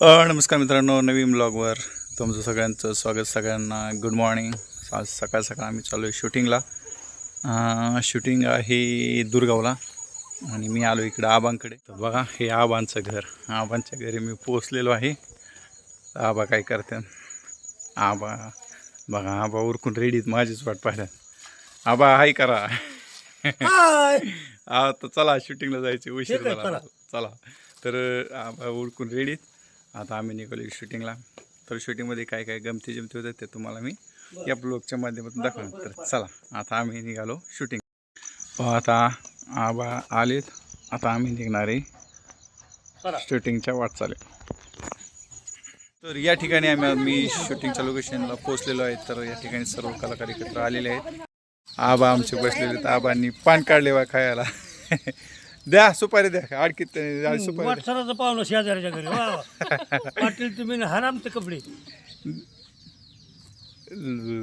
अ, नमस्कार मित्रांनो नवीन ब्लॉगवर तुमचं सगळ्यांचं स्वागत सगळ्यांना. गुड मॉर्निंग आज सकाळ सकाळ आम्ही चालू आहे शूटिंगला शूटिंग आहे दुर्गावला आणि मी आलो इकडं आबांकडे. तर बघा हे आबांचं घर. आबांच्या घरी मी पोचलेलो आहे. आबा काय करते आबा बघा आबा उरकून रेडीत माझीच वाट पाहिल्या आबा हाय करा. तर चला शूटिंगला जायचे उशीर झाला. चला. तर आबा उडकून रेडीत आता आम्ही निघालो शूटिंगला तर शूटिंगमध्ये काय काय गमती जमती होतात ते तुम्हाला मी या ब्लॉगच्या माध्यमातून दाखवणार. तर चला आता आम्ही निघालो शूटिंग आता आबा आलेत. आता आम्ही निघणार शूटिंगच्या वाटचाली तर या ठिकाणी आम्ही मी शूटिंगच्या लोकेशनला पोहोचलेलो आहे. तर या ठिकाणी सर्व कलाकार एकत्र आलेले आहेत. आबा आमचे बसलेले आहेत. आबांनी पान काढले बा खायला. द्या सुपारी द्या आडकीत त्याने द्या, सुपारी. वाटसराचं पाहुणं शेजाऱ्याच्या घरी वा वा. पाटील तुम्ही न हरामचे कपडे.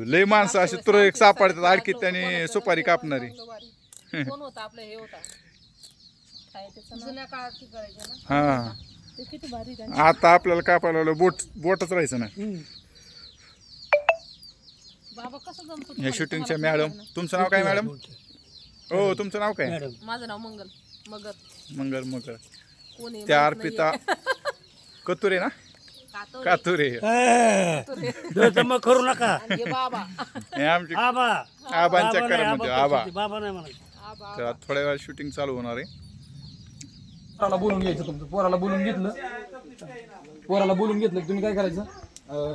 लय माणसं असे तुर एक सापडतात आडकीत त्याने सुपारी कापणारी. कोण होता? आपलं हे होता. काय त्याचं जुन्या काळात ती करायचे ना? हा. ते किती भारी त्यांनी आता आपल्याला कापायला लावलं बोट बोटच राहायचं ना बाबा कसं जमतो या शूटिंगच्या मॅडम. तुमचं नाव काय मॅडम? हो तुमचं नाव काय? मॅडम. माझं नाव मंगल. मगर. मंगल मंगल कोण आहे त्या अर्पिता कतुरे ना? कातोरे. मग करू नका. बाबा. हे आमची आबा. आबांच्या बाबा नाही, आबा म्हणजे आबा. बाबा नाही म्हणा आबा. तर आता थोड्या वेळा शूटिंग चालू होणार आहे. पोराला बोलून घ्यायचं तुमचं पोराला बोलून घेतलं. पोराला बोलून घेतलं की तुम्ही काय करायचं? अं,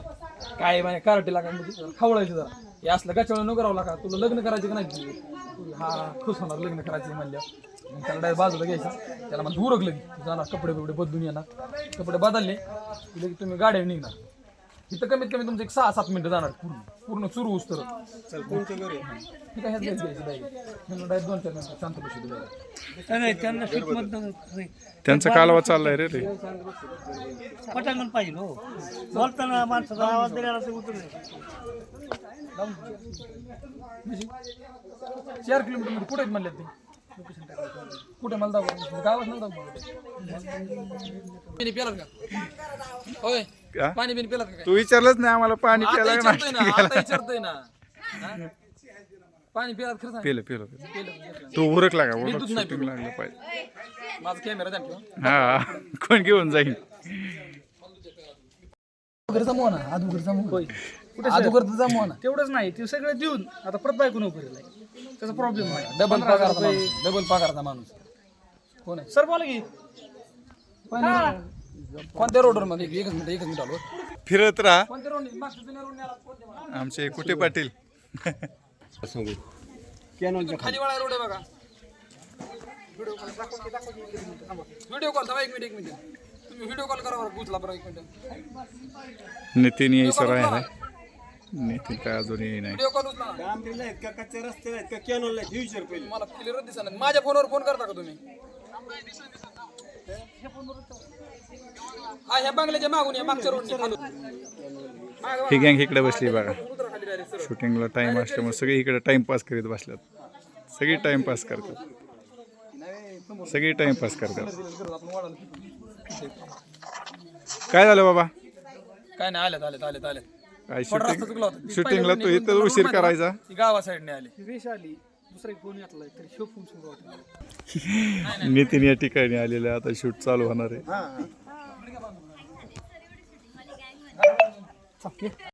काय म्हणजे कराटे लागा म्हणजे खवळायचं जरा. हे असलं का नको करावं लागा तुला लग्न करायचं का नाही? तुला? हा खुश होणार लग्न करायचं म्हणल्या त्याला डायरेक्ट बाजूला घ्यायचं. त्याला मला उरकलं की तू जाणार कपडे बिपडे बदलून येणार. कपडे बदलले की तुम्ही गाड्या निघणार. इथं कमीत कमी तुमचं एक सहा सात मिनिटं जाणार पूर्ण. पूर्ण सुरू होस तर ठीक आहे? घ्यायचं डायरेक्ट दोन चार मिनिटं शांत बसू नाही त्यांना शूट त्यांचा कालवा चाललाय रे रे. पटांगण पाहिजे हो. बोलताना माणसाचा आवाज तर उतरू. चार किलोमीटरमध्ये कुठे म्हणले ते? कुठे? मला दाखवा. गावात नाही दाखवा. पिलात का? होय. पाणी बिनी पिलात का तू विचारलंच नाही आम्हाला पाणी आता प्यायला विचारतोय ना नाही आता विचारतोय ना. हा? पाणी पिलात खरं सांग. पिलं पिलं पिलं. पिलं. तू उरकला का? मी उरक दूध नाही शूटिंग लागलं पाहिजे. माझा कॅमेरा हा कोण घेऊन जाईल? ना तेवढंच नाही ते सगळं देऊन. आता परत बायको नोकरीला आहे. त्याचा प्रॉब्लेम नाही. डबल पगारचा माणूस डबल पगारचा माणूस. कोण आहे? सर बोला की कोणत्या रोडवर मध्ये? एकच मिनिट एकच मिनिट आलो. फिरत राहा. कोणत्या रोड मागच्या जुन्या रोड आमचे कुठे पाटील? खाली रोड आहे बघा. व्हिडिओ कॉल थांबा. एक मिनिट एक मिनिट. तुम्ही व्हिडिओ कॉल करा बरं बरं एक मिनिट. नितीन यायचं राहिला नितीन काय अजूनही नाही. व्हिडिओ कॉल उचला. मला क्लिअर दिसा माझ्या फोनवर फोन करता का तुम्ही? हा ह्या बंगल्याच्या मागून या मागच्या रोडने खालून. ही गँग इकडे बसली बघा. शूटिंगला टाइम असल्यामुळे सगळे इकडे टाइमपास करीत बसल्यात. सगळी टाइमपास करतात. सगळी टाइमपास करतात. काय झालं बाबा? काय नाही आलेत आलेत आलेत आलेत काय शूटिंग शूटिंगला तू इथं उशीर करायचा. ती गावा साईडने आली. रेष आली. दुसरा एक फोन घातलाय तर शो फोन सुरू होता. नितीन या ठिकाणी आलेलं आहे. आता शूट चालू होणार आहे. 走，别。